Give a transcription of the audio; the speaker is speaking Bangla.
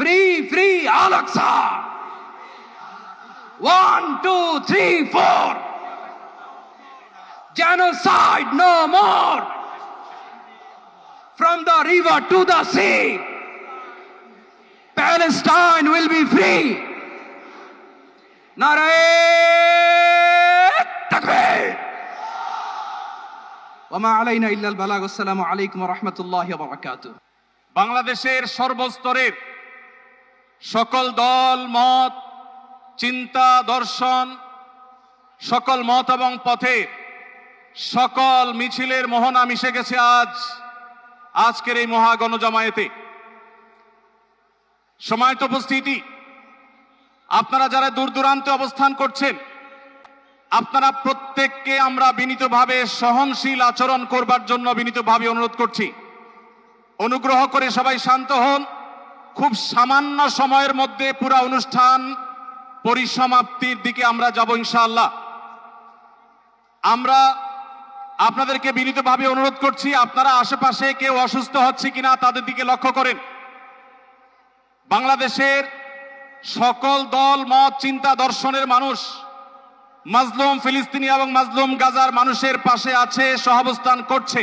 free free Al Aqsa one two three four genocide no more. From the river to the sea. Palestine will be free. নারায়ণ তাকবীর ওমা আলাইনা ইল্লাল বালাগ আসসালামু আলাইকুম ওয়া রাহমাতুল্লাহি ওয়া বারাকাতুহু বাংলাদেশের সর্বস্তরের সকল দল, মত, চিন্তা, দর্শন, সকল মত এবং পথে সকল মিছিলের মোহনা মিশে গেছে আজ, আজকের এই মহাগণ জামায়াতে সময়ত উপস্থিতি, আপনারা যারা দূর দূরান্তে অবস্থান করছেন, আপনারা প্রত্যেককে আমরা বিনীতভাবে সহনশীল আচরণ করবার জন্য বিনীতভাবে অনুরোধ করছি। অনুগ্রহ করে সবাই শান্ত হন। খুব সামান্য সময়ের মধ্যে পুরা অনুষ্ঠান পরিসমাপ্তির দিকে আমরা যাব ইনশাআল্লাহ। আমরা আপনাদেরকে বিনীতভাবে অনুরোধ করছি, আপনারা আশেপাশে কেউ অসুস্থ হচ্ছে কিনা তাদের দিকে লক্ষ্য করেন। বাংলাদেশের সকল দল, মত, চিন্তা, দর্শনের মানুষ, মাজলুম ফিলিস্তিনি এবং মাজলুম গাজার মানুষের পাশে আছে, সহাবস্থান করছে।